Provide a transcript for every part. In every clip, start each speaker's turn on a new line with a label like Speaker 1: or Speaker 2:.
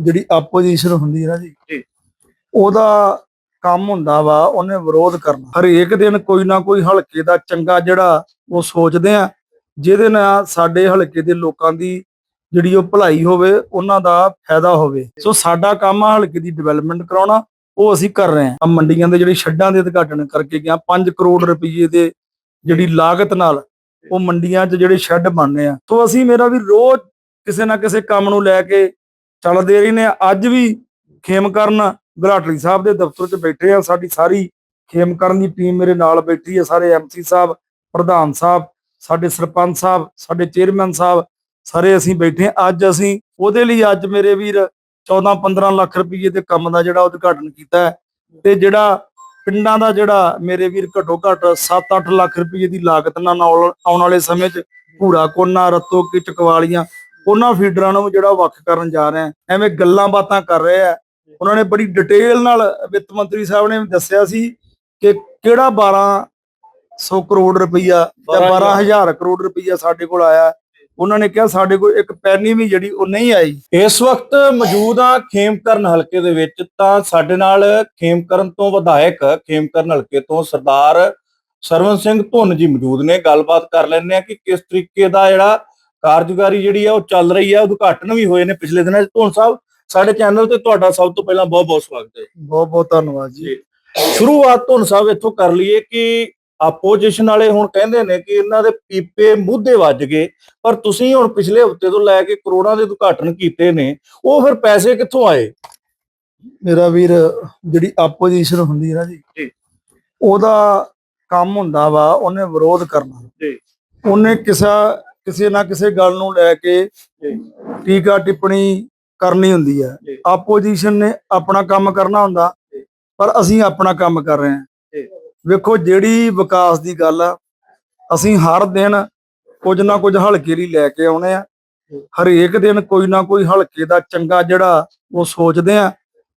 Speaker 1: ਜਿਹੜੀ ਆਪੋਜੀਸ਼ਨ ਹੁੰਦੀ ਹੈ ਨਾ ਜੀ
Speaker 2: ਜੀ।
Speaker 1: ਉਹਦਾ ਕੰਮ ਹੁੰਦਾ ਵਾ ਉਹਨੇ ਵਿਰੋਧ ਕਰਨਾ। ਹਰੇਕ ਦਿਨ ਕੋਈ ਨਾ ਕੋਈ ਹਲਕੇ ਦਾ ਚੰਗਾ ਜਿਹੜਾ ਉਹ ਸੋਚਦੇ ਆ ਜਿਹਦੇ ਨਾਲ ਸਾਡੇ ਹਲਕੇ ਦੇ ਲੋਕਾਂ ਦੀ ਜਿਹੜੀ ਉਹ ਭਲਾਈ ਹੋਵੇ ਉਹਨਾਂ ਦਾ ਫਾਇਦਾ ਹੋਵੇ। ਸੋ ਸਾਡਾ ਕੰਮ ਆ ਹਲਕੇ ਦੀ ਡਿਵੈਲਪਮੈਂਟ ਕਰਾਉਣਾ ਉਹ ਅਸੀਂ ਕਰ ਰਹੇ ਹਾਂ। ਆਹ ਮੰਡੀਆਂ ਦੇ ਜਿਹੜੀ ਸ਼ੈੱਡਾਂ ਦੇ ਉਦਘਾਟਨ ਕਰਕੇ ਗਿਆ 5 ਕਰੋੜ ਰੁਪਏ ਦੇ ਜਿਹੜੀ ਲਾਗਤ ਨਾਲ ਉਹ ਮੰਡੀਆਂ 'ਚ ਜਿਹੜੇ ਸ਼ੈੱਡ ਬਣਨੇ ਆ। ਸੋ ਅਸੀਂ ਮੇਰਾ ਵੀ ਰੋਜ਼ ਕਿਸੇ ਨਾ ਕਿਸੇ ਕੰਮ ਨੂੰ ਲੈ ਕੇ ਚੱਲਦੇ ਰਹੇ ਨੇ। ਅੱਜ ਵੀ ਖੇਮਕਰਨ ਗੁਲਾਟਲੀ ਸਾਹਿਬ ਦੇ ਦਫ਼ਤਰ 'ਚ ਬੈਠੇ ਆ। ਸਾਡੀ ਸਾਰੀ ਖੇਮਕਰਨ ਦੀ ਟੀਮ ਮੇਰੇ ਨਾਲ ਬੈਠੀ ਹੈ ਸਾਰੇ ਐਮਸੀ ਸਾਹਿਬ, ਪ੍ਰਧਾਨ ਸਾਹਿਬ, ਸਾਡੇ ਸਰਪੰਚ ਸਾਹਿਬ, ਸਾਡੇ ਚੇਅਰਮੈਨ ਸਾਹਿਬ, ਸਾਰੇ ਅਸੀਂ ਬੈਠੇ ਹਾਂ। ਅੱਜ ਅਸੀਂ ਉਹਦੇ ਲਈ ਅੱਜ ਮੇਰੇ ਵੀਰ 14 15 ਲੱਖ ਰੁਪਏ ਦੇ ਕੰਮ ਦਾ ਜਿਹੜਾ ਉਦਘਾਟਨ ਕੀਤਾ ਹੈ ਤੇ ਜਿਹੜਾ ਪਿੰਡਾਂ ਦਾ ਜਿਹੜਾ ਮੇਰੇ ਵੀਰ ਘੱਟੋ ਘੱਟ 7-8 ਲੱਖ ਰੁਪਏ ਦੀ ਲਾਗਤ ਨਾਲ ਆਉਣ ਆਉਣ ਵਾਲੇ ਸਮੇਂ 'ਚ ਭੂਰਾ ਕੋਨਾ, ਰਤੋ ਕੀ ਚਕਵਾਲੀਆਂ ਉਹਨਾਂ ਫੀਡਰਾਂ ਨੂੰ ਜਿਹੜਾ ਵੱਖ ਕਰਨ ਜਾ ਰਹੇ ਆ ਐਵੇਂ ਗੱਲਾਂ ਬਾਤਾਂ ਕਰ ਰਹੇ ਆ। ਉਹਨਾਂ ਨੇ ਬੜੀ ਡਿਟੇਲ ਨਾਲ ਵਿੱਤ ਮੰਤਰੀ ਸਾਹਿਬ ਨੇ ਦੱਸਿਆ ਸੀ ਕਿ ਕਿਹੜਾ 1200 ਕਰੋੜ ਰੁਪਈਆ ਜਾਂ 12000 ਕਰੋੜ ਰੁਪਈਆ ਸਾਡੇ ਕੋਲ ਆਇਆ। ਉਹਨਾਂ ਨੇ ਕਿਹਾ ਸਾਡੇ ਕੋਲ ਇੱਕ ਪੈਨੀ ਵੀ ਜਿਹੜੀ ਉਹ ਨਹੀਂ ਆਈ।
Speaker 2: ਇਸ ਵਕਤ ਮੌਜੂਦ ਆ ਖੇਮਕਰਨ ਹਲਕੇ ਦੇ ਵਿੱਚ। ਤਾਂ ਸਾਡੇ ਨਾਲ ਖੇਮਕਰਨ ਤੋਂ ਵਿਧਾਇਕ ਖੇਮਕਰਨ ਹਲਕੇ ਤੋਂ ਸਰਦਾਰ ਸਰਵਨ ਸਿੰਘ ਧੁੰਨ ਜੀ ਮੌਜੂਦ ਨੇ। ਗੱਲਬਾਤ ਕਰ ਲੈਂਦੇ ਆ ਕਿ ਕਿਸ ਤਰੀਕੇ ਦਾ ਜਿਹੜਾ ਕਾਰਜਕਾਰੀ ਜਿਹੜੀ ਆ ਉਹ ਚੱਲ ਰਹੀ ਆ ਉਦਘਾਟਨ ਵੀ ਹੋਏ ਨੇ ਪਿਛਲੇ ਦਿਨਾਂ ਧੁੰਨ ਸਾਹਿਬ ਸਾਡੇ ਚੈਨਲ ਤੇ ਤੁਹਾਡਾ ਸਭ ਤੋਂ ਪਹਿਲਾਂ ਬਹੁਤ ਬਹੁਤ ਸਵਾਗਤ ਹੈ
Speaker 1: ਬਹੁਤ ਬਹੁਤ ਧੰਨਵਾਦ ਜੀ।
Speaker 2: ਸ਼ੁਰੂਆਤ ਧੁੰਨ ਸਾਹਿਬ ਇੱਥੋਂ ਕਰ ਲਈਏ ਕਿ ਆਪੋਜੀਸ਼ਨ ਵਾਲੇ ਹੁਣ ਕਹਿੰਦੇ ਨੇ ਕਿ ਇਹਨਾਂ ਦੇ ਪੀਪੇ ਮੁੱਦੇ ਵੱਜ ਗਏ ਪਰ ਤੁਸੀਂ ਹੁਣ ਪਿਛਲੇ ਹਫ਼ਤੇ ਤੋਂ ਲੈ ਕੇ ਕਰੋੜਾਂ ਦੇ ਉਦਘਾਟਨ ਕੀਤੇ ਨੇ ਉਹ ਫਿਰ ਪੈਸੇ ਕਿੱਥੋਂ ਆਏ?
Speaker 1: ਮੇਰਾ ਵੀਰ ਜਿਹੜੀ ਆਪੋਜੀਸ਼ਨ ਹੁੰਦੀ ਹੈ ਨਾ ਜੀ। ਉਹਦਾ ਕੰਮ ਹੁੰਦਾ ਵਾ ਉਹਨੇ ਵਿਰੋਧ ਕਰਨਾ।
Speaker 2: ਜੀ।
Speaker 1: ਉਹਨੇ ਕਿਸੇ ਕਿਸੇ ਨਾ ਕਿਸੇ ਗੱਲ ਨੂੰ ਲੈ ਕੇ ਟੀਕਾ ਟਿੱਪਣੀ ਕਰਨੀ ਹੁੰਦੀ ਹੈ। ਆਪੋਜੀਸ਼ਨ ਨੇ ਆਪਣਾ ਕੰਮ ਕਰਨਾ ਹੁੰਦਾ। ਪਰ ਅਸੀਂ ਆਪਣਾ ਕੰਮ ਕਰ ਰਹੇ ਹਾਂ। ਵੇਖੋ ਜਿਹੜੀ ਵਿਕਾਸ ਦੀ ਗੱਲ ਆ ਅਸੀਂ ਹਰ ਦਿਨ ਕੁਝ ਨਾ ਕੁਝ ਹਲਕੇ ਲਈ ਲੈ ਕੇ ਆਉਣੇ ਆ ਹਰੇਕ ਦਿਨ ਕੋਈ ਨਾ ਕੋਈ ਹਲਕੇ ਦਾ ਚੰਗਾ ਜਿਹੜਾ ਉਹ ਸੋਚਦੇ ਆ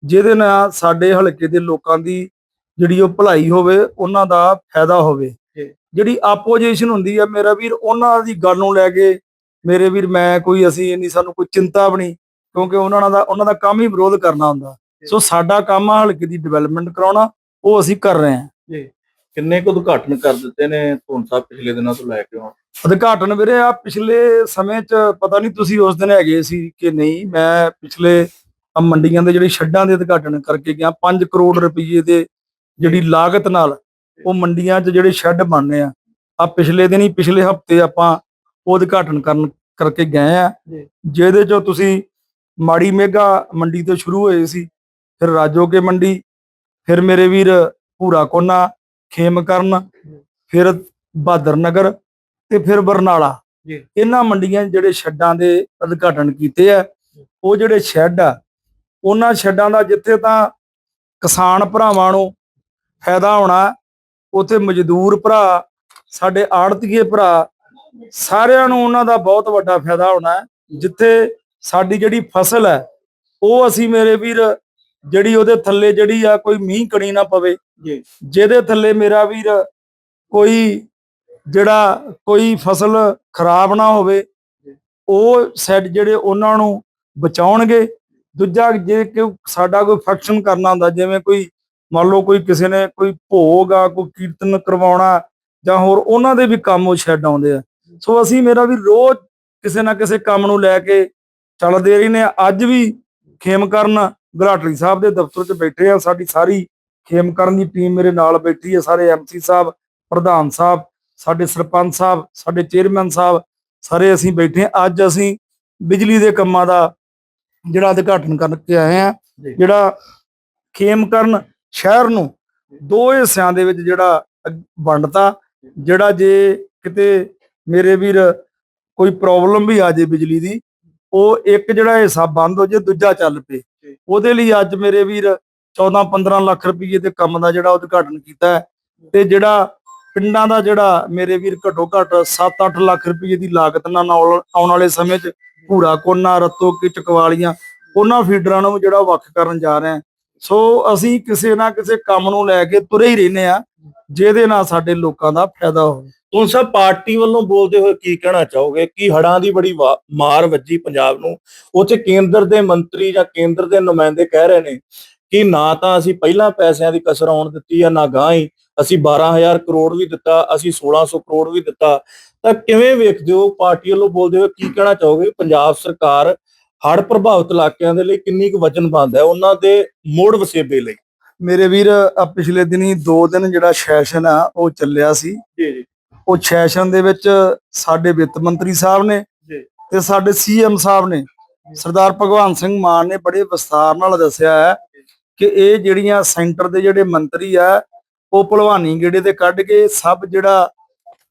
Speaker 1: ਜਿਹਦੇ ਨਾਲ ਸਾਡੇ ਹਲਕੇ ਦੇ ਲੋਕਾਂ ਦੀ ਜਿਹੜੀ ਉਹ ਭਲਾਈ ਹੋਵੇ ਉਹਨਾਂ ਦਾ ਫਾਇਦਾ ਹੋਵੇ। ਜਿਹੜੀ ਆਪੋਜੀਸ਼ਨ ਹੁੰਦੀ ਆ ਮੇਰਾ ਵੀਰ ਉਹਨਾਂ ਦੀ ਗੱਲ ਨੂੰ ਲੈ ਕੇ ਮੇਰੇ ਵੀਰ ਮੈਂ ਕੋਈ ਅਸੀਂ ਇੰਨੀ ਸਾਨੂੰ ਕੋਈ ਚਿੰਤਾ ਵੀ ਨਹੀਂ ਕਿਉਂਕਿ ਉਹਨਾਂ ਦਾ ਉਹਨਾਂ ਦਾ ਕੰਮ ਹੀ ਵਿਰੋਧ ਕਰਨਾ ਹੁੰਦਾ। ਸੋ ਸਾਡਾ ਕੰਮ ਆ ਹਲਕੇ ਦੀ ਡਿਵੈਲਪਮੈਂਟ ਕਰਾਉਣਾ ਉਹ ਅਸੀਂ ਕਰ ਰਹੇ ਹਾਂ।
Speaker 2: ਕਿੰਨੇ ਕੁ ਉਦਘਾਟਨ ਕਰ ਦਿੱਤੇ ਨੇ ਧੁੰਨ ਸਾਹਿਬ ਪਿਛਲੇ ਦਿਨਾਂ ਤੋਂ ਲੈ ਕੇ ਹੁਣ?
Speaker 1: ਉਦਘਾਟਨ ਵੀਰੇ ਆ ਪਿਛਲੇ ਸਮੇਂ 'ਚ ਪਤਾ ਨਹੀਂ ਤੁਸੀਂ ਉਸ ਦਿਨ ਹੈਗੇ ਸੀ ਕਿ ਨਹੀਂ ਮੈਂ ਪਿਛਲੇ ਮੰਡੀਆਂ ਦੇ ਜਿਹੜੀ ਸ਼ੈੱਡਾਂ ਦੇ ਉਦਘਾਟਨ ਕਰਕੇ ਗਿਆ 5 ਕਰੋੜ ਰੁਪਏ ਦੇ ਜਿਹੜੀ ਲਾਗਤ ਨਾਲ ਉਹ ਮੰਡੀਆਂ 'ਚ ਜਿਹੜੇ ਸ਼ੈੱਡ ਬਣਨੇ ਆ ਆ ਪਿਛਲੇ ਦਿਨ ਹੀ ਪਿਛਲੇ ਹਫ਼ਤੇ ਆਪਾਂ ਉਹ ਉਦਘਾਟਨ ਕਰਨ ਕਰਕੇ ਗਏ ਆ। ਜਿਹਦੇ 'ਚੋਂ ਤੁਸੀਂ ਮਾੜੀ ਮੇਗਾ ਮੰਡੀ ਤੋਂ ਸ਼ੁਰੂ ਹੋਏ ਸੀ ਫਿਰ ਰਾਜੋਕੇ ਮੰਡੀ ਫਿਰ ਮੇਰੇ ਵੀਰ ਭੂਰਾ ਕੋਨਾ ਖੇਮਕਰਨ ਫਿਰ ਬਹਾਦਰ ਨਗਰ ਤੇ ਫਿਰ ਬਰਨਾਲਾ। ਇਹਨਾਂ ਮੰਡੀਆਂ ਜਿਹੜੇ ਸ਼ੈੱਡਾਂ ਦੇ ਉਦਘਾਟਨ ਕੀਤੇ ਆ ਉਹ ਜਿਹੜੇ ਸ਼ੈੱਡ ਆ ਉਹਨਾਂ ਸ਼ੈੱਡਾਂ ਦਾ ਜਿੱਥੇ ਤਾਂ ਕਿਸਾਨ ਭਰਾਵਾਂ ਨੂੰ ਫਾਇਦਾ ਹੋਣਾ ਉੱਥੇ ਮਜ਼ਦੂਰ ਭਰਾ ਸਾਡੇ ਆੜਤੀਏ ਭਰਾ ਸਾਰਿਆਂ ਨੂੰ ਉਹਨਾਂ ਦਾ ਬਹੁਤ ਵੱਡਾ ਫਾਇਦਾ ਹੋਣਾ। ਜਿੱਥੇ ਸਾਡੀ ਜਿਹੜੀ ਫਸਲ ਹੈ ਉਹ ਅਸੀਂ ਮੇਰੇ ਵੀਰ ਜਿਹੜੀ ਉਹਦੇ ਥੱਲੇ ਜਿਹੜੀ ਆ ਕੋਈ ਮੀਂਹ ਕਣੀ ਨਾ ਪਵੇ। ਜਿਹਦੇ ਥੱਲੇ ਮੇਰਾ ਵੀਰ ਕੋਈ ਜਿਹੜਾ ਕੋਈ ਫਸਲ ਖਰਾਬ ਨਾ ਹੋਵੇ ਉਹ ਸੈੱਡ ਜਿਹੜੇ ਉਹਨਾਂ ਨੂੰ ਬਚਾਉਣਗੇ ਦੂਜਾ ਜੇ ਕਿ ਸਾਡਾ ਕੋਈ ਫੰਕਸ਼ਨ ਕਰਨਾ ਹੁੰਦਾ ਜਿਵੇਂ ਕੋਈ ਮੰਨ ਲਓ ਕੋਈ ਕਿਸੇ ਨੇ ਕੋਈ ਭੋਗ ਆ ਕੋਈ ਕੀਰਤਨ ਕਰਵਾਉਣਾ ਜਾਂ ਹੋਰ ਉਹਨਾਂ ਦੇ ਵੀ ਕੰਮ ਉਹ ਛੱਡ ਆਉਂਦੇ ਆ। ਸੋ ਅਸੀਂ ਮੇਰਾ ਵੀ ਰੋਜ਼ ਕਿਸੇ ਨਾ ਕਿਸੇ ਕੰਮ ਨੂੰ ਲੈ ਕੇ ਚੱਲਦੇ ਰਹੇ ਨੇ ਅੱਜ ਵੀ ਖੇਮਕਰਨ ਗੁਲਾਟਲੀ ਸਾਹਿਬ ਦੇ ਦਫ਼ਤਰ 'ਚ ਬੈਠੇ ਆ। ਸਾਡੀ ਸਾਰੀ ਖੇਮਕਰਨ ਦੀ ਟੀਮ ਮੇਰੇ ਨਾਲ ਬੈਠੀ ਹੈ ਸਾਰੇ ਐਮਸੀ ਸਾਹਿਬ ਪ੍ਰਧਾਨ ਸਾਹਿਬ ਸਾਡੇ ਸਰਪੰਚ ਸਾਹਿਬ ਸਾਡੇ ਚੇਅਰਮੈਨ ਸਾਹਿਬ ਸਾਰੇ ਅਸੀਂ ਬੈਠੇ। ਅੱਜ ਅਸੀਂ ਬਿਜਲੀ ਦੇ ਕੰਮਾਂ ਦਾ ਜਿਹੜਾ ਉਦਘਾਟਨ ਕਰਕੇ ਆਏ ਆ। ਜਿਹੜਾ ਖੇਮਕਰਨ ਸ਼ਹਿਰ ਨੂੰ ਦੋ ਹਿੱਸਿਆਂ ਦੇ ਵਿੱਚ ਜਿਹੜਾ ਵੰਡਤਾ ਜਿਹੜਾ ਜੇ ਕਿਤੇ ਮੇਰੇ ਵੀਰ ਕੋਈ ਪ੍ਰੋਬਲਮ ਵੀ ਆ ਜੇ ਬਿਜਲੀ ਦੀ ਉਹ ਇੱਕ ਜਿਹੜਾ ਹਿੱਸਾ ਬੰਦ ਹੋ ਜੇ ਦੂਜਾ ਚੱਲ ਪਏ। ਉਹਦੇ ਲਈ ਅੱਜ ਮੇਰੇ ਵੀਰ 14 15 ਲੱਖ ਰੁਪਏ ਦੇ ਕੰਮ ਦਾ ਜਿਹੜਾ ਉਦਘਾਟਨ ਕੀਤਾ ਹੈ ਤੇ ਜਿਹੜਾ ਪਿੰਡਾਂ ਦਾ ਜਿਹੜਾ ਮੇਰੇ ਵੀਰ ਘੱਟੋ ਘੱਟ 7-8 ਲੱਖ ਰੁਪਏ ਦੀ ਲਾਗਤ ਨਾਲ ਆਉਣ ਵਾਲੇ ਸਮੇਂ 'ਚ ਭੂਰਾ ਕੋਨਾ ਰਤੋ ਕੀ ਚਕਵਾਲੀਆਂ ਉਹਨਾਂ ਫੀਡਰਾਂ ਨੂੰ ਜਿਹੜਾ ਵੱਖ ਕਰਨ ਜਾ ਰਹੇ ਸੋ ਅਸੀਂ ਕਿਸੇ ਨਾ ਕਿਸੇ ਕੰਮ ਨੂੰ ਲੈ ਕੇ ਤੁਰੇ ਹੀ ਰਹਿੰਦੇ ਆ ਜਿਹਦੇ ਨਾਲ ਸਾਡੇ ਲੋਕਾਂ ਦਾ ਫਾਇਦਾ ਹੋਵੇ।
Speaker 2: ਤੁਮ ਸਭ ਪਾਰਟੀ ਵੱਲੋਂ ਬੋਲਦੇ ਹੋਏ ਕੀ ਕਹਿਣਾ ਚਾਹੋਗੇ? ਕਿ ਹੜਾਂ ਦੀ ਬੜੀ ਮਾਰ ਵੱਜੀ ਪੰਜਾਬ ਨੂੰ? ਉੱਥੇ ਕੇਂਦਰ ਦੇ ਮੰਤਰੀ ਜਾਂ ਕੇਂਦਰ ਦੇ ਨੁਮਾਇੰਦੇ ਕਹਿ ਰਹੇ ਨੇ ਕਿ ਨਾ ਤਾਂ ਅਸੀਂ ਪਹਿਲਾਂ ਪੈਸਿਆਂ ਦੀ ਕਸਰ ਆਉਣ ਦਿੱਤੀ ਆ, ਨਾ ਗਾਂ ਹੀ। ਅਸੀਂ 12000 ਕਰੋੜ ਵੀ ਦਿੱਤਾ, ਅਸੀਂ 1600 ਕਰੋੜ ਵੀ ਦਿੱਤਾ। ਤਾਂ ਕਿਵੇਂ ਵੇਖਦੇ ਹੋ? ਪਾਰਟੀ ਵੱਲੋਂ ਬੋਲਦੇ ਹੋਏ ਕੀ ਕਹਿਣਾ ਚਾਹੋਗੇ? ਪੰਜਾਬ ਸਰਕਾਰ ਹੜ੍ਹ ਪ੍ਰਭਾਵਿਤ ਇਲਾਕਿਆਂ ਦੇ ਲਈ ਕਿੰਨੀ ਕੁ ਵਚਨਬੰਦ ਹੈ? ਉਹਨਾਂ ਦੇ ਮੋੜ ਵਸੇਬੇ ਲਈ।
Speaker 1: ਮੇਰੇ ਵੀਰ ਆਹ ਪਿਛਲੇ ਦਿਨੀ 2 ਦਿਨ ਜਿਹੜਾ ਸੈਸ਼ਨ ਆ ਉਹ ਚੱਲਿਆ ਸੀ।
Speaker 2: ਜੀ ਜੀ।
Speaker 1: ਉਹ ਸੈਸ਼ਨ ਦੇ ਵਿੱਚ ਸਾਡੇ ਵਿੱਤ ਮੰਤਰੀ ਸਾਹਿਬ ਨੇ
Speaker 2: ਜੀ।
Speaker 1: ਤੇ ਸਾਡੇ ਸੀਐਮ ਸਾਹਿਬ ਨੇ ਸਰਦਾਰ ਭਗਵਾਨ ਸਿੰਘ ਮਾਨ ਨੇ ਬੜੇ ਵਿਸਥਾਰ ਨਾਲ ਦੱਸਿਆ ਹੈ ਕਿ ਇਹ ਜਿਹੜੀਆਂ ਸੈਂਟਰ ਦੇ ਜਿਹੜੇ ਮੰਤਰੀ ਆ ਉਹ ਭਲਵਾਨੀ ਗੇੜੇ ਤੇ ਕੱਢ ਕੇ ਸਭ ਜਿਹੜਾ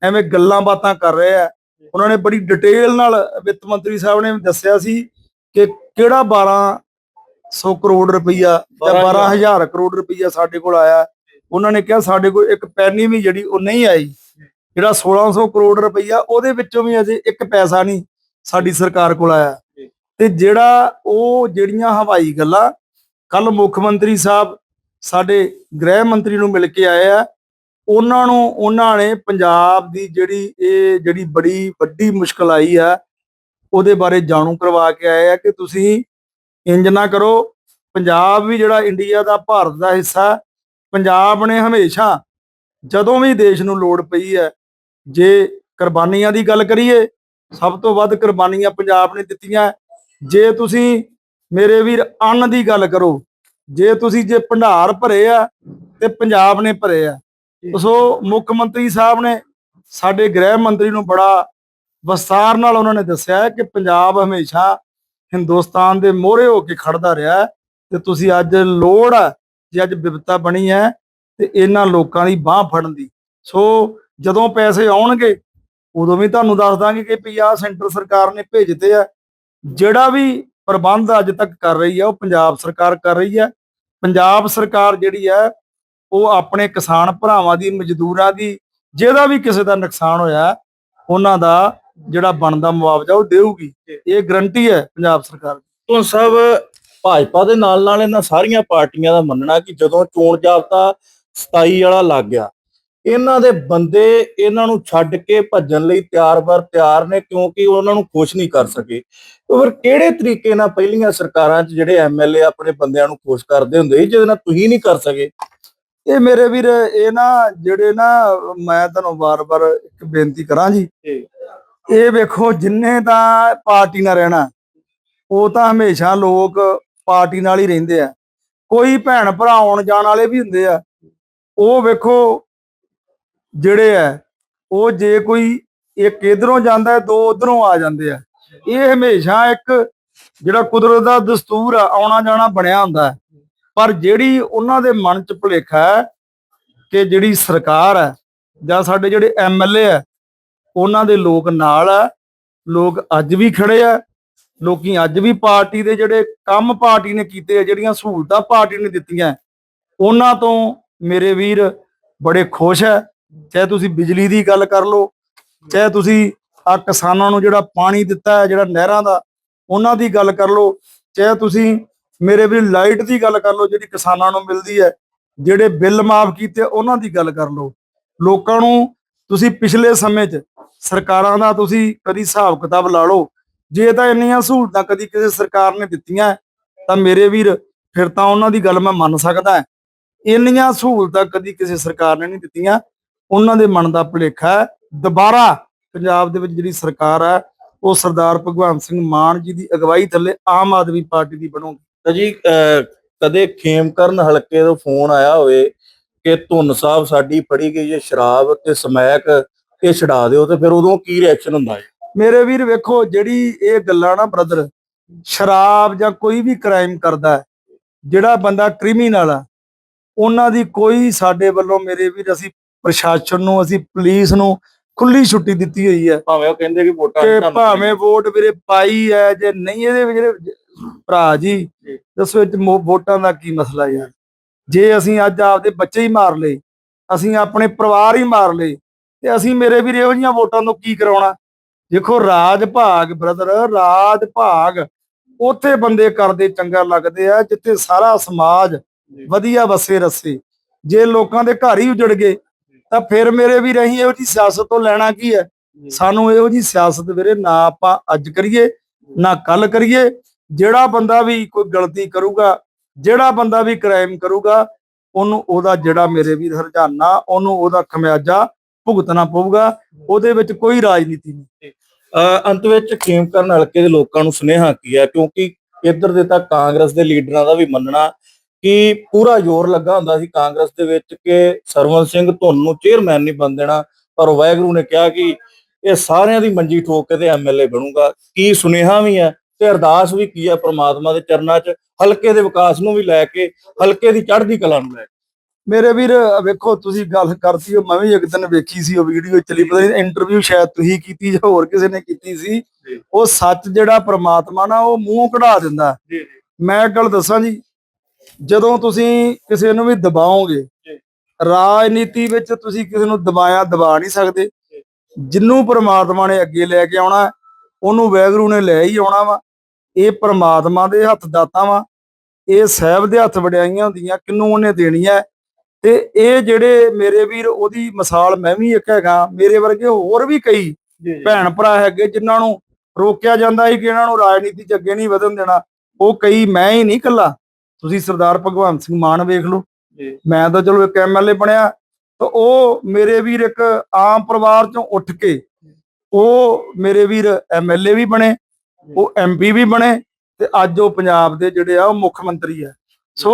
Speaker 1: ਐਵੇਂ ਗੱਲਾਂ ਬਾਤਾਂ ਕਰ ਰਹੇ ਆ। ਉਹਨਾਂ ਨੇ ਬੜੀ ਡਿਟੇਲ ਨਾਲ ਵਿੱਤ ਮੰਤਰੀ ਸਾਹਿਬ ਨੇ ਦੱਸਿਆ ਸੀ ਕਿ ਕਿਹੜਾ 1200 ਕਰੋੜ ਰੁਪਈਆ ਜਾਂ 12000 ਕਰੋੜ ਰੁਪਈਆ ਸਾਡੇ ਕੋਲ ਆਇਆ। ਉਹਨਾਂ ਨੇ ਕਿਹਾ ਸਾਡੇ ਕੋਲ ਇੱਕ ਪੈਨੀ ਵੀ ਜਿਹੜੀ ਉਹ ਨਹੀਂ ਆਈ। ਜਿਹੜਾ 1600 ਕਰੋੜ ਰੁਪਈਆ ਉਹਦੇ ਵਿੱਚੋਂ ਵੀ ਅਜੇ ਇੱਕ ਪੈਸਾ ਨਹੀਂ ਸਾਡੀ ਸਰਕਾਰ ਕੋਲ ਆਇਆ। ਤੇ ਜਿਹੜਾ ਉਹ ਜਿਹੜੀਆਂ ਹਵਾਈ ਗੱਲਾਂ ਕੱਲ ਮੁੱਖ ਮੰਤਰੀ ਸਾਹਿਬ ਸਾਡੇ ਗ੍ਰਹਿ ਮੰਤਰੀ ਨੂੰ ਮਿਲ ਕੇ ਆਏ ਆ ਉਹਨਾਂ ਨੂੰ ਉਹਨਾਂ ਨੇ ਪੰਜਾਬ ਦੀ ਜਿਹੜੀ ਇਹ ਜਿਹੜੀ ਬੜੀ ਵੱਡੀ ਮੁਸ਼ਕਲ ਆਈ ਆ ਉਹਦੇ ਬਾਰੇ ਜਾਣੂ ਕਰਵਾ ਕੇ ਆਏ ਆ ਕਿ ਤੁਸੀਂ ਇੰਜ ਨਾ ਕਰੋ ਪੰਜਾਬ ਵੀ ਜਿਹੜਾ ਇੰਡੀਆ ਦਾ ਭਾਰਤ ਦਾ ਹਿੱਸਾ ਪੰਜਾਬ ਨੇ ਹਮੇਸ਼ਾ ਜਦੋਂ ਵੀ ਦੇਸ਼ ਨੂੰ ਲੋੜ ਪਈ ਹੈ ਜੇ ਕੁਰਬਾਨੀਆਂ ਦੀ ਗੱਲ ਕਰੀਏ ਸਭ ਤੋਂ ਵੱਧ ਕੁਰਬਾਨੀਆਂ ਪੰਜਾਬ ਨੇ ਦਿੱਤੀਆਂ। ਜੇ ਤੁਸੀਂ ਮੇਰੇ ਵੀਰ ਅੰਨ ਦੀ ਗੱਲ ਕਰੋ ਜੇ ਤੁਸੀਂ ਜੇ ਭੰਡਾਰ ਭਰੇ ਆ ਤੇ ਪੰਜਾਬ ਨੇ ਭਰੇ ਆ ਸੋ ਮੁੱਖ ਮੰਤਰੀ ਸਾਹਿਬ ਨੇ ਸਾਡੇ ਗ੍ਰਹਿ ਮੰਤਰੀ ਨੂੰ ਬੜਾ ਵਿਸਥਾਰ ਨਾਲ ਉਹਨਾਂ ਨੇ ਦੱਸਿਆ ਹੈ ਕਿ ਪੰਜਾਬ ਹਮੇਸ਼ਾ ਹਿੰਦੁਸਤਾਨ ਦੇ ਮੋਹਰੇ ਹੋ ਕੇ ਖੜਦਾ ਰਿਹਾ ਹੈ ਤੇ ਤੁਸੀਂ ਅੱਜ ਲੋੜ ਹੈ ਜੇ ਅੱਜ ਵਿਪਤਾ ਬਣੀ ਹੈ ਤੇ ਇਹਨਾਂ ਲੋਕਾਂ ਦੀ ਬਾਹ ਫੜਨ ਦੀ। ਸੋ ਜਦੋਂ ਪੈਸੇ ਆਉਣਗੇ, ਉਦੋਂ ਵੀ ਤੁਹਾਨੂੰ ਦੱਸ ਦਾਂਗੇ ਕਿ ਵੀ ਆਹ ਸੈਂਟਰ ਸਰਕਾਰ ਨੇ ਭੇਜਤੇ ਆ। ਜਿਹੜਾ ਵੀ ਪ੍ਰਬੰਧ ਅੱਜ ਤੱਕ ਕਰ ਰਹੀ ਹੈ, ਉਹ ਪੰਜਾਬ ਸਰਕਾਰ ਕਰ ਰਹੀ ਹੈ। ਪੰਜਾਬ ਸਰਕਾਰ ਜਿਹੜੀ ਹੈ, ਉਹ ਆਪਣੇ ਕਿਸਾਨ ਭਰਾਵਾਂ ਦੀ, ਮਜ਼ਦੂਰਾਂ ਦੀ, ਜਿਹਦਾ ਵੀ ਕਿਸੇ ਦਾ ਨੁਕਸਾਨ ਹੋਇਆ, ਉਹਨਾਂ ਦਾ ਜਿਹੜਾ ਬਣਦਾ ਮੁਆਵਜ਼ਾ ਉਹ ਦੇਊਗੀ। ਇਹ ਗਰੰਟੀ ਹੈ ਪੰਜਾਬ ਸਰਕਾਰ ਦੀ।
Speaker 2: ਤੋਂ ਸਭ ਭਾਜਪਾ ਦੇ ਨਾਲ ਨਾਲ ਇਹਨਾਂ ਸਾਰੀਆਂ ਪਾਰਟੀਆਂ ਦਾ ਮੰਨਣਾ ਕਿ ਜਦੋਂ ਚੋਣ ਜਾਬਤਾ 27 ਵਾਲਾ ਲੱਗ ਗਿਆ, ਇਹਨਾਂ ਦੇ ਬੰਦੇ ਇਹਨਾਂ ਨੂੰ ਛੱਡ ਕੇ ਭੱਜਣ ਲਈ ਤਿਆਰ-ਬਰ ਤਿਆਰ ਨੇ ਕਿਉਂਕਿ ਉਹਨਾਂ ਨੂੰ ਖੁਸ਼ ਨਹੀਂ ਕਰ ਸਕੇ। ਤੇ ਫਿਰ ਕਿਹੜੇ ਤਰੀਕੇ ਨਾਲ ਪਹਿਲੀਆਂ ਸਰਕਾਰਾਂ 'ਚ ਜਿਹੜੇ ਐਮਐਲਏ ਆਪਣੇ ਬੰਦਿਆਂ ਨੂੰ ਖੁਸ਼ ਕਰਦੇ ਹੁੰਦੇ ਸੀ, ਜਿਹਦੇ ਨਾਲ ਤੁਸੀਂ ਨਹੀਂ ਕਰ ਸਕੇ?
Speaker 1: ਇਹ ਮੇਰੇ ਵੀਰ, ਇਹ ਨਾ, ਜਿਹੜੇ ਨਾ, ਮੈਂ ਤੁਹਾਨੂੰ ਵਾਰ-ਵਾਰ ਇੱਕ ਬੇਨਤੀ ਕਰਾਂ ਜੀ। ਇਹ ਵੇਖੋ, ਜਿੰਨੇ ਤਾਂ ਪਾਰਟੀ ਨਾਲ ਰਹਿਣਾ, ਉਹ ਤਾਂ ਹਮੇਸ਼ਾ ਲੋਕ ਪਾਰਟੀ ਨਾਲ ਹੀ ਰਹਿੰਦੇ ਆ। ਕੋਈ ਭੈਣ ਭਰਾ ਆਉਣ ਜਾਣ ਵਾਲੇ ਵੀ ਹੁੰਦੇ ਆ। ਉਹ ਵੇਖੋ ਜਿਹੜੇ ਆ, ਉਹ ਜੇ ਕੋਈ ਇੱਕ ਇਧਰੋਂ ਜਾਂਦਾ ਦੋ ਉਧਰੋਂ ਆ ਜਾਂਦੇ ਆ। ਇਹ ਹਮੇਸ਼ਾ ਇੱਕ ਜਿਹੜਾ ਕੁਦਰਤ ਦਾ ਦਸਤੂਰ ਆ, ਆਉਣਾ ਜਾਣਾ ਬਣਿਆ ਹੁੰਦਾ ਹੈ। ਪਰ ਜਿਹੜੀ ਉਹਨਾਂ ਦੇ ਮਨ 'ਚ ਭੁਲੇਖਾ ਹੈ ਕਿ ਜਿਹੜੀ ਸਰਕਾਰ ਹੈ ਜਾਂ ਸਾਡੇ ਜਿਹੜੇ ਐਮਐਲਏ ਆ ਉਹਨਾਂ ਦੇ ਲੋਕ ਨਾਲ ਆ। ਲੋਕ ਅੱਜ ਵੀ ਖੜੇ ਆ। ਲੋਕੀ ਅੱਜ ਵੀ ਪਾਰਟੀ ਦੇ ਜਿਹੜੇ ਕੰਮ ਪਾਰਟੀ ਨੇ ਕੀਤੇ ਆ, ਜਿਹੜੀਆਂ ਸਹੂਲਤਾਂ ਪਾਰਟੀ ਨੇ ਦਿੱਤੀਆਂ। ਉਹਨਾਂ ਤੋਂ ਮੇਰੇ ਵੀਰ ਬੜੇ ਖੁਸ਼ ਹੈ ਚਾਹੇ ਤੁਸੀਂ ਬਿਜਲੀ ਦੀ ਗੱਲ ਕਰ ਲਓ, ਚਾਹੇ ਤੁਸੀਂ ਆ ਕਿਸਾਨਾਂ ਨੂੰ ਜਿਹੜਾ ਪਾਣੀ ਦਿੱਤਾ ਹੈ, ਜਿਹੜਾ ਨਹਿਰਾਂ ਦਾ, ਉਹਨਾਂ ਦੀ ਗੱਲ ਕਰ ਲਓ। ਚਾਹੇ ਤੁਸੀਂ ਮੇਰੇ ਵੀਰ ਲਾਈਟ ਦੀ ਗੱਲ ਕਰ ਲਓ, ਜਿਹੜੀ ਕਿਸਾਨਾਂ ਨੂੰ ਮਿਲਦੀ ਹੈ, ਜਿਹੜੇ ਬਿੱਲ ਮਾਫ ਕੀਤੇ, ਉਹਨਾਂ ਦੀ ਗੱਲ ਕਰ ਲਓ। ਲੋਕਾਂ ਨੂੰ ਤੁਸੀਂ ਪਿਛਲੇ ਸਮੇਂ 'ਚ ਸਰਕਾਰਾਂ ਦਾ ਤੁਸੀਂ ਕਦੀ ਹਿਸਾਬ ਕਿਤਾਬ ਲਾ ਲਓ। ਜੇ ਤਾਂ ਇੰਨੀਆਂ ਸਹੂਲਤਾਂ ਕਦੀ ਕਿਸੇ ਸਰਕਾਰ ਨੇ ਦਿੱਤੀਆਂ ਤਾਂ ਮੇਰੇ ਵੀਰ ਫਿਰ ਤਾਂ ਉਹਨਾਂ ਦੀ ਗੱਲ ਮੈਂ ਮੰਨ ਸਕਦਾ ਇੰਨੀਆਂ ਸਹੂਲਤਾਂ ਕਦੀ ਕਿਸੇ ਸਰਕਾਰ ਨੇ ਨਹੀਂ ਦਿੱਤੀਆਂ। ਉਹਨਾਂ ਦੇ ਮਨ ਦਾ ਭੁਲੇਖਾ ਹੈ। ਦੁਬਾਰਾ ਪੰਜਾਬ ਦੇ ਵਿੱਚ ਜਿਹੜੀ ਸਰਕਾਰ ਹੈ ਉਹ ਸਰਦਾਰ ਭਗਵੰਤ ਸਿੰਘ ਮਾਨ ਜੀ ਦੀ ਅਗਵਾਈ ਥੱਲੇ ਆਮ ਆਦਮੀ ਪਾਰਟੀ ਦੀ ਬਣੂਗੀ।
Speaker 2: ਤਾਂ ਜੀ ਅਹ, ਕਦੇ ਖੇਮਕਰਨ ਹਲਕੇ ਤੋਂ ਫੋਨ ਆਇਆ ਹੋਵੇ ਕਿ ਧੁੰਨ ਸਾਹਿਬ ਸਾਡੀ ਫੜੀ ਗਈ ਹੈ ਸ਼ਰਾਬ ਤੇ ਸਮੈਕ ਇਹ ਛਡਾ ਦਿਓ ਤੇ ਫਿਰ ਉਦੋਂ ਕੀ ਰਿਐਕਸ਼ਨ ਹੁੰਦਾ ਹੈ
Speaker 1: ਮੇਰੇ ਵੀਰ ਵੇਖੋ ਜਿਹੜੀ ਇਹ ਗੱਲਾਂ ਨਾ ਬ੍ਰਦਰ ਸ਼ਰਾਬ ਜਾਂ ਕੋਈ ਵੀ ਕ੍ਰਾਈਮ ਕਰਦਾ ਹੈ ਜਿਹੜਾ ਬੰਦਾ ਕ੍ਰਿਮੀਨਲ ਆ ਉਹਨਾਂ ਦੀ ਕੋਈ ਸਾਡੇ ਵੱਲੋਂ ਮੇਰੇ ਵੀਰ ਅਸੀਂ ਪ੍ਰਸ਼ਾਸਨ ਨੂੰ ਅਸੀਂ ਪੁਲਿਸ ਨੂੰ ਖੁੱਲੀ ਛੁੱਟੀ ਦਿੱਤੀ ਹੋਈ ਹੈ
Speaker 2: ਭਾਵੇਂ ਉਹ ਕਹਿੰਦੇ ਕਿ ਵੋਟਾਂ ਤੁਹਾਨੂੰ
Speaker 1: ਭਾਵੇਂ ਵੋਟ ਵੀਰੇ ਪਾਈ ਹੈ ਜੇ ਨਹੀਂ ਇਹਦੇ ਵਿੱਚ ਭਰਾ ਜੀ। ਦੱਸੋ ਵਿੱਚ ਵੋਟਾਂ ਦਾ ਕੀ ਮਸਲਾ ਯਾਰ? ਜੇ ਅਸੀਂ ਅੱਜ ਆਪਦੇ ਬੱਚੇ ਹੀ ਮਾਰ ਲਏ ਅਸੀਂ ਆਪਣੇ ਪਰਿਵਾਰ ਹੀ ਮਾਰ ਲਏ ਤੇ ਅਸੀਂ ਮੇਰੇ ਵੀਰ ਇਹੋ ਜਿਹੀਆਂ ਵੋਟਾਂ ਤੋਂ ਕੀ ਕਰਾਉਣਾ? ਦੇਖੋ ਰਾਜ ਭਾਗ ਬ੍ਰਦਰ ਰਾਜ ਭਾਗ ਉੱਥੇ ਬੰਦੇ ਕਰਦੇ ਚੰਗਾ ਲੱਗਦੇ ਆ ਜਿੱਥੇ ਸਾਰਾ ਸਮਾਜ ਵਧੀਆ ਵਸੇ ਰਸੇ। ਜੇ ਲੋਕਾਂ ਦੇ ਘਰ ਹੀ ਉਜੜ ਗਏ ਤਾਂ ਫਿਰ ਮੇਰੇ ਵੀ ਰਹੀ ਇਹੋ ਜੀ ਸਿਆਸਤ ਤੋਂ ਲੈਣਾ ਕੀ ਹੈ? ਸਾਨੂੰ ਇਹੋ ਜੀ ਸਿਆਸਤ ਵੀਰੇ ਨਾ ਆਪਾਂ ਅੱਜ ਕਰੀਏ ਨਾ ਕੱਲ ਕਰੀਏ। ਜਿਹੜਾ ਬੰਦਾ ਵੀ ਕੋਈ ਗਲਤੀ ਕਰੂਗਾ ਜਿਹੜਾ ਬੰਦਾ ਵੀ ਕ੍ਰਾਈਮ ਕਰੂਗਾ ਉਹਨੂੰ ਉਹਦਾ ਜਿਹੜਾ ਮੇਰੇ ਵੀਰ ਹਰਜਾਨਾ ਉਹਨੂੰ ਉਹਦਾ ਖਮਿਆਜਾ ਭੁਗਤਣਾ ਪਊਗਾ, ਉਹਦੇ ਵਿੱਚ ਕੋਈ ਰਾਜਨੀਤੀ ਨਹੀਂ।
Speaker 2: ਅੰਤ ਵਿੱਚ ਖੇਮਕਰਨ ਹਲਕੇ ਦੇ ਲੋਕਾਂ ਨੂੰ ਸੁਨੇਹਾ ਕੀ ਹੈ? ਕਿਉਂਕਿ ਇੱਧਰ ਦੇ ਤਾਂ ਕਾਂਗਰਸ ਦੇ ਲੀਡਰਾਂ ਦਾ ਵੀ ਮੰਨਣਾ ਕਿ ਪੂਰਾ ਜ਼ੋਰ ਲੱਗਾ ਹੁੰਦਾ ਸੀ ਕਾਂਗਰਸ ਦੇ ਵਿੱਚ ਕਿ ਸਰਵਨ ਸਿੰਘ ਧੁੰਨ ਨੂੰ ਚੇਅਰਮੈਨ ਨਹੀਂ ਬਣ ਦੇਣਾ, ਪਰ ਵਾਹਿਗੁਰੂ ਨੇ ਕਿਹਾ ਕਿ ਇਹ ਸਾਰਿਆਂ ਦੀ ਮੰਜੀ ਠੋਕ ਕੇ ਤੇ ਐਮਐਲਏ ਬਣੂਗਾ। ਕੀ ਸੁਨੇਹਾ ਵੀ ਹੈ ਤੇ ਅਰਦਾਸ ਵੀ ਕੀ ਹੈ ਪ੍ਰਮਾਤਮਾ ਦੇ ਚਰਨਾਂ 'ਚ? ਹਲਕੇ ਦੇ ਵਿਕਾਸ ਨੂੰ ਵੀ ਲੈ ਕੇ, ਹਲਕੇ ਦੀ ਚੜ੍ਹਦੀ ਕਲਾ ਨੂੰ ਲੈ ਕੇ।
Speaker 1: ਮੇਰੇ ਵੀਰ ਵੇਖੋ ਤੁਸੀਂ ਗੱਲ ਕਰਤੀ ਹੋ ਮੈਂ ਵੀ ਇੱਕ ਦਿਨ ਵੇਖੀ ਸੀ ਉਹ ਵੀਡੀਓ ਚਲੀ ਪਤਾ ਨਹੀਂ ਇੰਟਰਵਿਊ ਸ਼ਾਇਦ ਤੁਸੀਂ ਕੀਤੀ ਜਾਂ ਹੋਰ ਕਿਸੇ ਨੇ ਕੀਤੀ ਸੀ। ਉਹ ਸੱਚ ਜਿਹੜਾ ਪ੍ਰਮਾਤਮਾ ਨਾ ਉਹ ਮੂੰਹ ਕਢਾ ਦਿੰਦਾ। ਮੈਂ ਗੱਲ ਦੱਸਾਂ ਜੀ ਜਦੋਂ ਤੁਸੀਂ ਕਿਸੇ ਨੂੰ ਵੀ ਦਬਾਓਗੇ। ਰਾਜਨੀਤੀ ਵਿੱਚ ਤੁਸੀਂ ਕਿਸੇ ਨੂੰ ਦਬਾਇਆ ਦਬਾ ਨਹੀਂ ਸਕਦੇ। ਜਿੰਨੂੰ ਪ੍ਰਮਾਤਮਾ ਨੇ ਅੱਗੇ ਲੈ ਕੇ ਆਉਣਾ ਉਹਨੂੰ ਵੈਗਰੂ ਨੇ ਲੈ ਹੀ ਆਉਣਾ ਵਾ। ਇਹ ਪ੍ਰਮਾਤਮਾ ਦੇ ਹੱਥ ਦਾਤਾ ਵਾ। ਇਹ ਸਹਿਬ ਦੇ ਹੱਥ ਵਡਿਆਈਆਂ ਹੁੰਦੀਆਂ ਕਿੰਨੂੰ ਉਹਨੇ ਦੇਣੀਆਂ ਤੇ ਇਹ ਜਿਹੜੇ ਮੇਰੇ ਵੀਰ ਉਹਦੀ ਮਿਸਾਲ ਮੈਂ ਵੀ ਇੱਕ ਹੈਗਾ ਮੇਰੇ ਵਰਗੇ ਹੋਰ ਵੀ ਕਈ ਭੈਣ ਭਰਾ ਹੈਗੇ ਜਿਨ੍ਹਾਂ ਨੂੰ ਰੋਕਿਆ ਜਾਂਦਾ ਸੀ ਕਿ ਇਹਨਾਂ ਨੂੰ ਰਾਜਨੀਤੀ 'ਚ ਅੱਗੇ ਨਹੀਂ ਵਧਣ ਦੇਣਾ ਉਹ ਕਈ ਮੈਂ ਹੀ ਨਹੀਂ ਇਕੱਲਾ। ਤੁਸੀਂ ਸਰਦਾਰ ਭਗਵੰਤ ਸਿੰਘ ਮਾਨ ਵੇਖ ਲਓ। ਮੈਂ ਤਾਂ ਚਲੋ ਇੱਕ ਐਮਐਲਏ ਬਣਿਆ ਤਾਂ ਉਹ ਮੇਰੇ ਵੀਰ ਇੱਕ ਆਮ ਪਰਿਵਾਰ ਚੋਂ ਉੱਠ ਕੇ ਉਹ ਮੇਰੇ ਵੀਰ ਐਮਐਲਏ ਵੀ ਬਣੇ ਉਹ ਐਮਪੀ ਵੀ ਬਣੇ ਤੇ ਅੱਜ ਉਹ ਪੰਜਾਬ ਦੇ ਜਿਹੜੇ ਆ ਉਹ ਮੁੱਖ ਮੰਤਰੀ ਆ। ਸੋ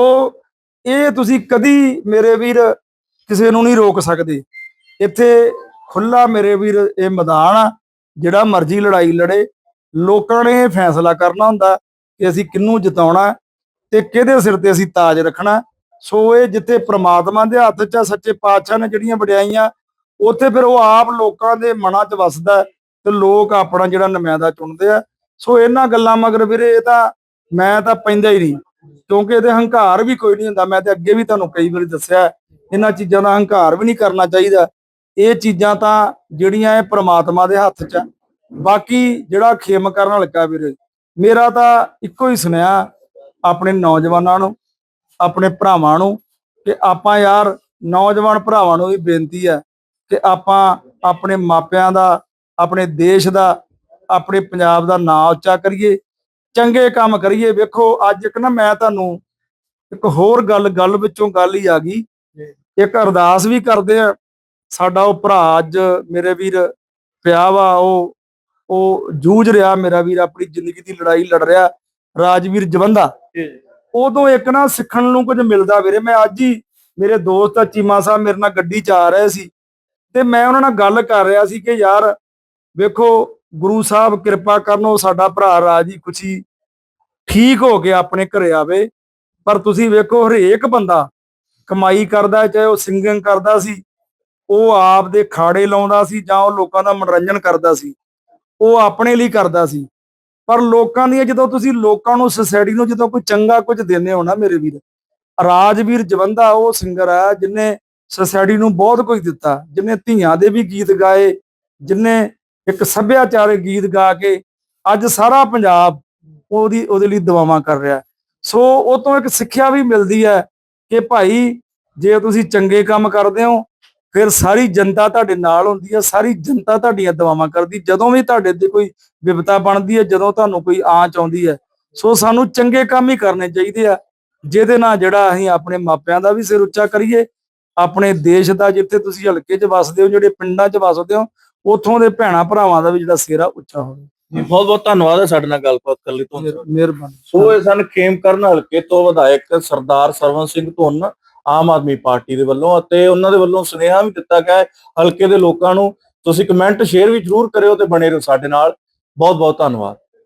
Speaker 1: ਇਹ ਤੁਸੀਂ ਕਦੀ ਮੇਰੇ ਵੀਰ ਕਿਸੇ ਨੂੰ ਨਹੀਂ ਰੋਕ ਸਕਦੇ। ਇੱਥੇ ਖੁੱਲਾ ਮੇਰੇ ਵੀਰ ਇਹ ਮੈਦਾਨ ਆ ਜਿਹੜਾ ਮਰਜ਼ੀ ਲੜਾਈ ਲੜੇ। ਲੋਕਾਂ ਨੇ ਇਹ ਫੈਸਲਾ ਕਰਨਾ ਹੁੰਦਾ ਕਿ ਅਸੀਂ ਕਿਹਨੂੰ ਜਿਤਾਉਣਾ ਤੇ ਕਿਹਦੇ ਸਿਰ ਤੇ ਅਸੀਂ ਤਾਜ ਰੱਖਣਾ। ਸੋ ਇਹ ਜਿੱਥੇ ਪ੍ਰਮਾਤਮਾ ਦੇ ਹੱਥ 'ਚ ਆ, ਸੱਚੇ ਪਾਤਸ਼ਾਹ ਨੇ ਜਿਹੜੀਆਂ ਵਡਿਆਈਆਂ ਉੱਥੇ ਫਿਰ ਉਹ ਆਪ ਲੋਕਾਂ ਦੇ ਮਨਾਂ 'ਚ ਵਸਦਾ ਤੇ ਲੋਕ ਆਪਣਾ ਜਿਹੜਾ ਨੁਮਾਇੰਦਾ ਚੁਣਦੇ ਆ। ਸੋ ਇਹਨਾਂ ਗੱਲਾਂ ਮਗਰ ਵੀਰੇ ਇਹ ਤਾਂ ਮੈਂ ਤਾਂ ਪੈਂਦਾ ਹੀ ਨਹੀਂ। ਕਿਉਂਕਿ ਇਹਦੇ ਹੰਕਾਰ ਵੀ ਕੋਈ ਨਹੀਂ ਹੁੰਦਾ। ਮੈਂ ਤੇ ਅੱਗੇ ਵੀ ਤੁਹਾਨੂੰ ਕਈ ਵਾਰੀ ਦੱਸਿਆ ਇਹਨਾਂ ਚੀਜ਼ਾਂ ਦਾ ਹੰਕਾਰ ਵੀ ਨਹੀਂ ਕਰਨਾ ਚਾਹੀਦਾ। ਇਹ ਚੀਜ਼ਾਂ ਤਾਂ ਜਿਹੜੀਆਂ ਇਹ ਪ੍ਰਮਾਤਮਾ ਦੇ ਹੱਥ 'ਚ ਬਾਕੀ ਜਿਹੜਾ ਖੇਮ ਕਰਨ ਹਲਕਾ ਵੀਰੇ, ਮੇਰਾ ਤਾਂ ਇੱਕੋ ਹੀ ਸੁਨੇਹਾ, ਆਪਣੇ ਨੌਜਵਾਨਾਂ ਨੂੰ, ਆਪਣੇ ਭਰਾਵਾਂ ਨੂੰ ਕਿ ਆਪਾਂ ਯਾਰ ਨੌਜਵਾਨ ਭਰਾਵਾਂ ਨੂੰ ਵੀ ਬੇਨਤੀ ਹੈ ਕਿ ਆਪਾਂ ਆਪਣੇ ਮਾਪਿਆਂ ਦਾ, ਆਪਣੇ ਦੇਸ਼ ਦਾ, ਆਪਣੇ ਪੰਜਾਬ ਦਾ ਨਾਂ ਉੱਚਾ ਕਰੀਏ। ਚੰਗੇ ਕੰਮ ਕਰੀਏ। ਵੇਖੋ ਅੱਜ ਇੱਕ ਨਾ ਮੈਂ ਤੁਹਾਨੂੰ ਇੱਕ ਹੋਰ ਗੱਲ ਗੱਲ ਵਿੱਚੋਂ ਗੱਲ ਹੀ ਆ ਗਈ। ਇੱਕ ਅਰਦਾਸ ਵੀ ਕਰਦੇ ਆ। ਸਾਡਾ ਉਹ ਭਰਾ ਅੱਜ ਮੇਰੇ ਵੀਰ ਪਿਆ ਵਾ ਉਹ ਉਹ ਜੂਝ ਰਿਹਾ ਮੇਰਾ ਵੀਰ ਆਪਣੀ ਜ਼ਿੰਦਗੀ ਦੀ ਲੜਾਈ ਲੜ ਰਿਹਾ ਰਾਜਵੀਰ ਜਵੰਦਾ। ਉਦੋਂ ਇੱਕ ਨਾ ਸਿੱਖਣ ਨੂੰ ਕੁਝ ਮਿਲਦਾ ਵੀਰੇ। ਮੈਂ ਅੱਜ ਹੀ ਮੇਰੇ ਦੋਸਤ ਆ ਚੀਮਾ ਸਾਹਿਬ ਮੇਰੇ ਨਾਲ ਗੱਡੀ 'ਚ ਆ ਰਹੇ ਸੀ। ਤੇ ਮੈਂ ਉਹਨਾਂ ਨਾਲ ਗੱਲ ਕਰ ਰਿਹਾ ਸੀ ਕਿ ਯਾਰ ਵੇਖੋ ਗੁਰੂ ਸਾਹਿਬ ਕਿਰਪਾ ਕਰਨ, ਉਹ ਸਾਡਾ ਭਰਾ ਰਾਜੀ ਖੁਸ਼ੀ ਠੀਕ ਹੋ ਕੇ ਆਪਣੇ ਘਰੇ ਆਵੇ। ਪਰ ਤੁਸੀਂ ਵੇਖੋ, ਹਰੇਕ ਬੰਦਾ ਕਮਾਈ ਕਰਦਾ, ਚਾਹੇ ਉਹ ਸਿੰਗਿੰਗ ਕਰਦਾ ਸੀ, ਉਹ ਆਪ ਦੇ ਖਾੜੇ ਲਾਉਂਦਾ ਸੀ ਜਾਂ ਉਹ ਲੋਕਾਂ ਦਾ ਮਨੋਰੰਜਨ ਕਰਦਾ ਸੀ, ਉਹ ਆਪਣੇ ਲਈ ਕਰਦਾ ਸੀ। ਪਰ ਲੋਕਾਂ ਦੀਆਂ, ਜਦੋਂ ਤੁਸੀਂ ਲੋਕਾਂ ਨੂੰ ਸੋਸਾਇਟੀ ਨੂੰ ਜਦੋਂ ਕੋਈ ਚੰਗਾ ਕੁਝ ਦਿੰਦੇ ਹੋ ਨਾ ਮੇਰੇ ਵੀਰ, ਰਾਜਵੀਰ ਜਵੰਦਾ ਉਹ ਸਿੰਗਰ ਆ ਜਿਨੇ ਸੋਸਾਇਟੀ ਨੂੰ ਬਹੁਤ ਕੁਝ ਦਿੱਤਾ ਜਿਨੇ ਧੀਆਂ ਦੇ ਵੀ ਗੀਤ ਗਾਏ ਜਿਨੇ ਇੱਕ ਸੱਭਿਆਚਾਰਕ ਗੀਤ ਗਾ ਕੇ ਅੱਜ ਸਾਰਾ ਪੰਜਾਬ ਉਹਦੀ, ਉਹਦੇ ਲਈ ਦੁਆਵਾਂ ਕਰ ਰਿਹਾ ਸੋ ਉਹ ਤੋਂ ਇੱਕ ਸਿੱਖਿਆ ਵੀ ਮਿਲਦੀ ਹੈ ਕਿ ਭਾਈ, ਜੇ ਤੁਸੀਂ ਚੰਗੇ ਕੰਮ ਕਰਦੇ ਹੋ, ਫਿਰ ਸਾਰੀ ਜਨਤਾ ਤੁਹਾਡੇ ਨਾਲ ਹੁੰਦੀ ਹੈ, ਸਾਰੀ ਜਨਤਾ ਤੁਹਾਡੀਆਂ ਦੁਆਵਾਂ ਕਰਦੀ ਜਦੋਂ ਵੀ ਤੁਹਾਡੇ ਤੇ ਕੋਈ ਵਿਪਤਾ ਬਣਦੀ ਹੈ, ਜਦੋਂ ਤੁਹਾਨੂੰ ਕੋਈ ਆਂਚ ਆਉਂਦੀ ਹੈ, ਸੋ ਸਾਨੂੰ ਚੰਗੇ ਕੰਮ ਹੀ ਕਰਨੇ ਚਾਹੀਦੇ ਆ। ਜਿਹਦੇ ਨਾਲ ਜਿਹੜਾ ਅਸੀਂ ਆਪਣੇ ਮਾਪਿਆਂ ਦਾ ਵੀ ਸਿਰ ਉੱਚਾ ਕਰੀਏ, ਆਪਣੇ ਦੇਸ਼ ਦਾ ਜਿੱਥੇ ਤੁਸੀਂ ਹਲਕੇ 'ਚ ਵੱਸਦੇ ਹੋ, ਜਿਹੜੇ ਪਿੰਡਾਂ 'ਚ ਵੱਸਦੇ ਹੋ ਉਥੋਂ ਦੇ ਭੈਣਾ ਭਰਾਵਾਂ ਦਾ ਵੀ ਜਿਹੜਾ ਸਿਰ ਆ ਉੱਚਾ ਹੋਵੇ।
Speaker 2: ਬਹੁਤ ਬਹੁਤ ਧੰਨਵਾਦ ਹੈ ਸਾਡੇ ਨਾਲ ਗੱਲਬਾਤ ਕਰਨ ਲਈ ਤੁਹਾਨੂੰ
Speaker 1: ਮਿਹਰ- ਮਿਹਰਬਾਨੀ।
Speaker 2: ਸੋ ਇਹ ਸਨ ਖੇਮਕਰਨ ਹਲਕੇ ਤੋਂ ਵਿਧਾਇਕ ਸਰਦਾਰ ਸਰਵਨ ਸਿੰਘ ਧੁੰਨ ਆਮ ਆਦਮੀ ਪਾਰਟੀ ਦੇ ਵੱਲੋਂ ਅਤੇ ਉਹਨਾਂ ਦੇ ਵੱਲੋਂ ਸੁਨੇਹਾ ਵੀ ਦਿੱਤਾ ਗਿਆ ਹੈ। ਹਲਕੇ ਦੇ ਲੋਕਾਂ ਨੂੰ ਤੁਸੀਂ ਕਮੈਂਟ ਸ਼ੇਅਰ ਵੀ ਜਰੂਰ ਕਰਿਓ ਤੇ ਬਣੇ ਰਹੋ ਸਾਡੇ ਨਾਲ। ਬਹੁਤ ਬਹੁਤ ਧੰਨਵਾਦ।